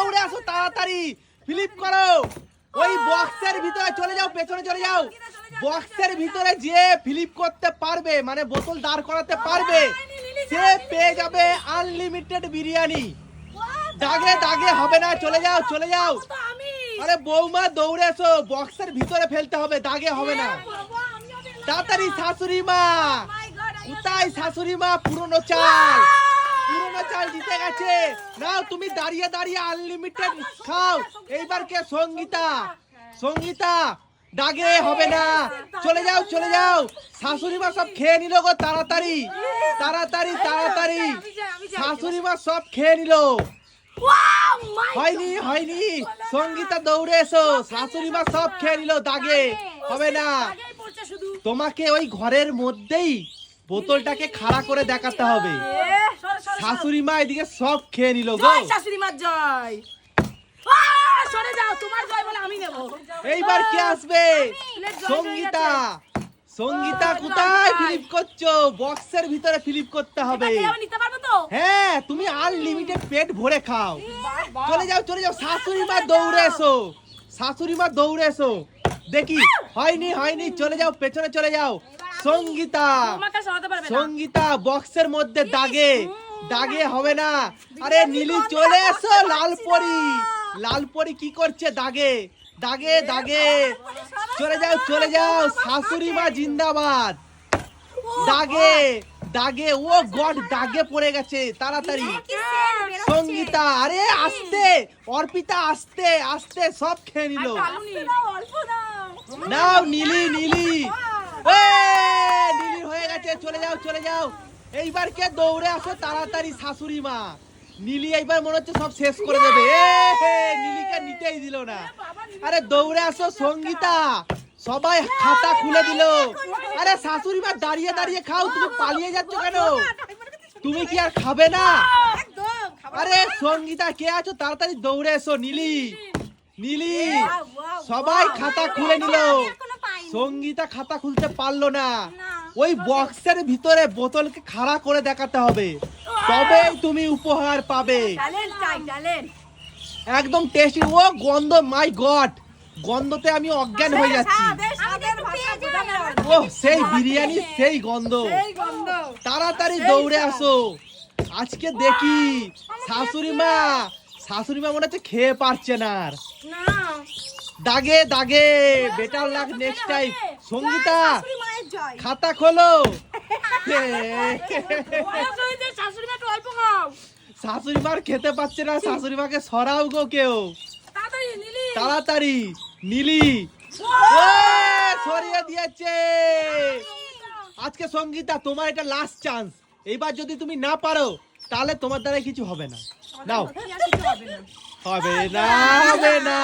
দৌড়ে আসো তাড়াতাড়ি। ফ্লিপ করো। ওই বক্সের ভিতরে চলে যাও পেছনে চলে যাও। বক্সের ভিতরে যে ফ্লিপ করতে পারবে মানে বোতল দাঁড় করাতে পারবে। সে পেয়ে যাবে আনলিমিটেড বিরিয়ানি। দাগে দাগে হবে না চলে যাও চলে যাও। আরে বৌমা দৌড়ে এসো। বক্সের ভিতরে ফেলতে হবে দাগে হবে না। তাড়াতাড়ি শাশুড়ি মা। God, কোথায় শাশুড়ি মা? পুরনো চাল। চাল জিতে গেছে। নাও তুমি দাঁড়িয়ে দাঁড়িয়ে আনলিমিটেড খাও। এইবার কে? সঙ্গীতা। সঙ্গীতা দাগে হবে না। চলে যাও চলে যাও। শাশুড়ি মা সব খেয়ে নিল গো তাড়াতাড়ি। তাড়াতাড়ি তাড়াতাড়ি। শাশুড়ি মা সব খেয়ে নিল। হয়নি হয়নি। সঙ্গীতা দৌড়ে এসো। শাশুড়ি মা সব খেয়ে নিল দাগে। হবে না। তোমাকে ওই ঘরের মধ্যেই বোতলটাকে খাড়া করে দেখাতে হবে। শাশুড়ি মা এদিকে সব খেয়ে নিল গো। জয় শাশুড়ি মার জয়। সরে যাও তোমার জয় বলে আমি নেব। এইবার কে আসবে? সঙ্গীতা। সঙ্গীতা কোথায়? ফিলিপ করছ? বক্সের ভিতরে ফিলিপ করতে হবে। এটা খেয়ে আমি নিতে পারব তো? হ্যাঁ তুমি আনলিমিটেড পেট ভরে খাও। চলে যাও চলে যাও। শাশুড়ি মা দৌড়ে এসো। শাশুড়ি মা দৌড়ে এসো। দেখি হয়নি হয়নি চলে যাও পেছনে চলে যাও। সঙ্গীতা। তোমাকে সরাতে পারবে না। সঙ্গীতা বক্সের মধ্যে দাগে। দাগে হবে না। আরে নীলি চলে এসো লালপরি। লালপরি কি করছে দাগে? দাগে দাগে। চলে যাও চলে যাও। শাশুড়ি মা জিন্দাবাদ। দাগে দাগে। ও গড দাগে পড়ে গেছে তাড়াতাড়ি। সঙ্গীতা আরে আসতে অর্পিতা আসতে আসতে সব খেয়ে নিল। নাও নীলি নীলি। নীলি হয়ে গেছে। চলে যাও চলে যাও। এইবার কে দৌড়ে আসো তাড়াতাড়ি শাশুড়ি মা। নীলি এইবার মনে হচ্ছে সব শেষ করে দেবে। নীলিকে নিতেই দিল না। আরে দৌড়ে আসো সঙ্গীতা। সবাই খাতা খুলে দিল। আরে শাশুড়ি মা দাঁড়িয়ে দাঁড়িয়ে খাও তুমি পালিয়ে যাচ্ছ কেন? তুমি কি আর খাবে না? আরে সঙ্গীতা কে আছো? তাড়াতাড়ি দৌড়ে এসো নীলি। নীলি। সবাই খাতা খুলে নিল। সঙ্গীতা খাতা খুলতে পারল না ওই বক্সের ভিতরে বোতলকে খাড়া করে দেখাতে হবে। তবে তুমি উপহার পাবে। একদম টেস্টি ও গন্ধ মাই গড গন্ধতে আমি অজ্ঞান হয়ে যাচ্ছি। ও সেই বিরিয়ানি সেই গন্ধ। তাড়াতাড়ি দৌড়ে আসো। আজকে দেখি শাশুড়ি মা। শাশুড়ি মা মনে হচ্ছে খেয়ে পারছে না আর। দাগে দাগে। বেটার লাগ নেক্সট টাইম সঙ্গীতা খাতা খোলো। শাশুড়ি মার খেতে পাচ্ছে না শাশুড়ি মাকে সরাও গো কেউ। তাড়াতাড়ি নিলি। সরিয়ে দিয়েছে। আজকে সঙ্গীতা তোমার এটা লাস্ট চান্স এইবার যদি তুমি না পারো তাহলে তোমার দ্বারা কিছু হবে না। নাও। কি আর কিছু হবে না। হবে না হবে না।